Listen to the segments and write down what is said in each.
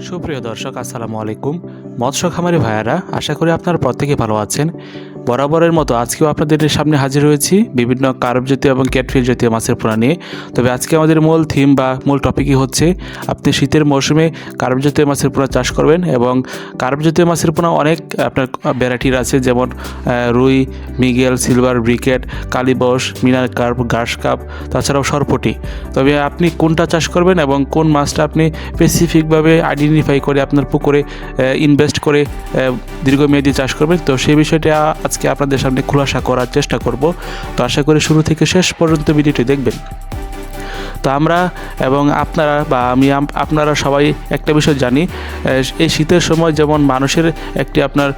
সুপ্রিয় দর্শক আসসালামু আলাইকুম। মৎস্য খামারি ভাইয়ারা আশা করি আপনারা প্রত্যেকে ভালো আছেন। বরাবরের মতো আজকেও আপনাদের সামনে হাজির হয়েছি। বিভিন্ন কার্ব জাতীয় এবং ক্যাটফিল জাতীয় মাছের পোনা নিয়ে। তবে আজকে আমাদের মূল থিম বা মূল টপিকই হচ্ছে, আপনি শীতের মৌসুমে কার্ব জাতীয় মাছের পোনা চাষ করবেন এবং কার্ব জাতীয় মাছের পোনা অনেক আপনার ভ্যারাইটির আছে, যেমন রুই, মিগেল, সিলভার, ব্রিকেট কালিবস মিনার কার্প গার্স কাপ, তাছাড়াও সরপটি। তবে আপনি কোনটা চাষ করবেন এবং কোন মাছটা আপনি স্পেসিফিকভাবে আইডেন্টিফাই করে আপনার পুকুরে ইনভেস্ট করে দীর্ঘমেয়াদী চাষ করবেন? তো সেই বিষয়টা আজকে আপনাদের সামনে খুলাসা করার চেষ্টা করব। তো আশা করি শুরু থেকে শেষ পর্যন্ত ভিডিওটি দেখবেন। তো আমরা এবং আপনারা বা আমি আপনারা সবাই একটা বিষয় জানি এই শীতের সময় যেমন মানুষের একটি আপনার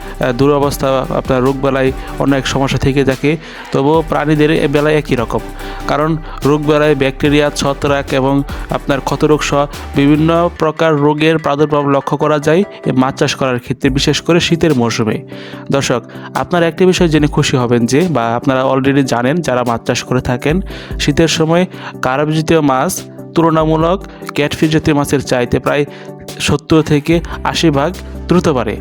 দুরবস্থা, আপনার রোগবেলায় অনেক সমস্যা থেকে থাকে, তবুও প্রাণীদের বেলায় একই রকম। কারণ রোগবেলায় ব্যাকটেরিয়া, ছত্রাক এবং আপনার ক্ষতরোগ সহ বিভিন্ন প্রকার রোগের প্রাদুর্ভাব লক্ষ্য করা যায় মাছ চাষ করার ক্ষেত্রে, বিশেষ করে শীতের মৌসুমে দর্শক, আপনারা একটি বিষয় জেনে খুশি হবেন যে, বা আপনারা অলরেডি জানেন যারা মাছ চাষ করে থাকেন, শীতের সময় কারাব জাতীয় মাছ, তুলনামূলক ক্যাটফিস জাতীয় মাছের চাইতে প্রায় সত্তর থেকে আশি ভাগ দ্রুত বাড়ে।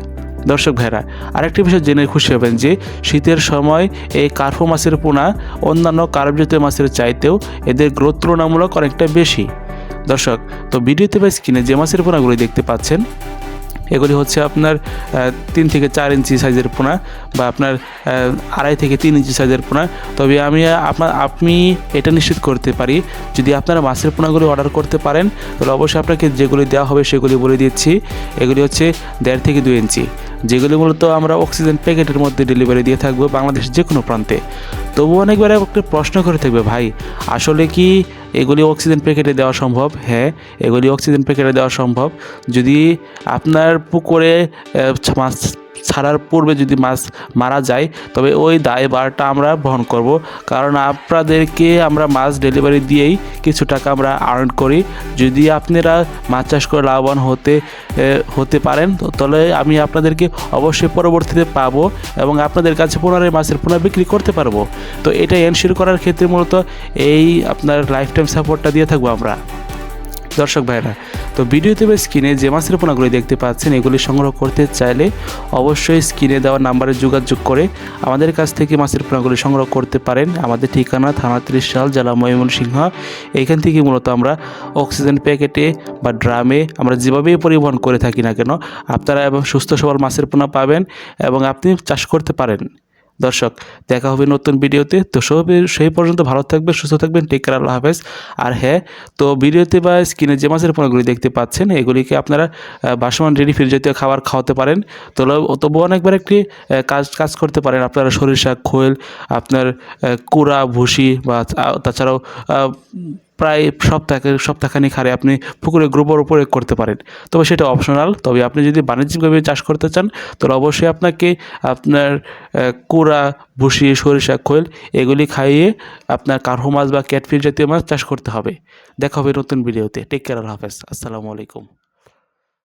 দর্শক ভাইরা, আরেকটি বিষয় জেনে খুশি হবেন যে, শীতের সময় এই কার্ফো মাছের পোনা অন্যান্য কার্ফ জাতীয় মাছের চাইতেও এদের গ্রোথ তুলনামূলক অনেকটা বেশি। দর্শক, তো ভিডিওতে বা স্ক্রিনে যে মাছের পোনাগুলি দেখতে পাচ্ছেন এগুলি হচ্ছে আপনার তিন থেকে চার ইঞ্চি সাইজের পোনা বা আপনার আড়াই থেকে তিন ইঞ্চি সাইজের পোনা। তবে আমি আপনার আপনি এটা নিশ্চিত করতে পারি, যদি আপনারা মাছের পোনাগুলি অর্ডার করতে পারেন, তাহলে অবশ্যই আপনাকে যেগুলি দেওয়া হবে সেগুলি বলে দিচ্ছি। এগুলি হচ্ছে দেড় থেকে দুই ইঞ্চি, যেগুলি মূলত আমরা অক্সিজেন প্যাকেটের মধ্যে ডেলিভারি দিয়ে থাকব বাংলাদেশের যে কোনো প্রান্তে। তবু অনেকবার একটা প্রশ্ন করে থাকবে, ভাই, আসলে কি এগুলি অক্সিজেন প্যাকেটে দেওয়া সম্ভব। হ্যাঁ এগুলি অক্সিজেন প্যাকেটে দেওয়া সম্ভব। যদি আপনার পুকুরে মাছ ছাড়ার পূর্বে যদি মাছ মারা যায়, তবে ওই দায় দায়ভারটা আমরা বহন করব। কারণ আপনাদেরকে আমরা মাছ ডেলিভারি দিয়েই কিছু টাকা আমরা আর্ন করি। যদি আপনারা মাছ চাষ করে লাভবান হতে হতে পারেন তাহলে আমি আপনাদেরকে অবশ্যই পরবর্তীতে পাবো এবং আপনাদের কাছে পুনরায় মাছের পুনরায় বিক্রি করতে পারব। তো এটা এনশিওর করার ক্ষেত্রে মূলত এই আপনার লাইফ টাইম সাপোর্টটা দিয়ে থাকব আমরা। দর্শক ভাইরা তো ভিডিওতে বা স্ক্রিনে যে মাছের পোনাগুলি দেখতে পাচ্ছেন, এগুলি সংগ্রহ করতে চাইলে অবশ্যই স্ক্রিনে দেওয়া নাম্বারে যোগাযোগ করে আমাদের কাছ থেকে মাছের পোনাগুলি সংগ্রহ করতে পারেন। আমাদের ঠিকানা থানা ত্রিশাল, জেলা ময়মনসিংহ। এইখান থেকে মূলত আমরা অক্সিজেন প্যাকেটে বা ড্রামে আমরা যেভাবেই পরিবহন করে থাকি না কেন, আপনারা এবং সুস্থ সবল মাছের পোনা পাবেন এবং আপনি চাষ করতে পারেন। দর্শক, দেখা হবে নতুন ভিডিওতে। তো সব সেই পর্যন্ত ভালো থাকবেন, সুস্থ থাকবেন টেক কেয়ার আল্লাহ হাফেজ। আর হ্যাঁ তো ভিডিওতে বা স্ক্রিনে যে মাছের পোনাগুলি দেখতে পাচ্ছেন, এগুলিকে আপনারা বাসমান রেডি ফিল জাতীয় খাবার খাওয়াতে পারেন। তো তবুও অনেকবার একটি কাজ কাজ করতে পারেন আপনারা। সরিষা, খোল, আপনার কুড়া, ভুসি বা তাছাড়াও প্রায় সপ্তাহে সপ্তাহখানিক হারে আপনি পুকুরে গ্রোবর প্রয়োগ করতে পারেন। তবে সেটা অপশনাল তবে আপনি যদি বাণিজ্যিকভাবে চাষ করতে চান, তাহলে অবশ্যই আপনাকে আপনার কুড়া, ভুসি, সরিষা, খোল, এগুলি খাইয়ে আপনার কার্হো মাছ বা ক্যাটফিল জাতীয় মাছ চাষ করতে হবে। দেখা হবে নতুন ভিডিওতে টেক কেয়ার হাফেজ। আসসালামু আলাইকুম।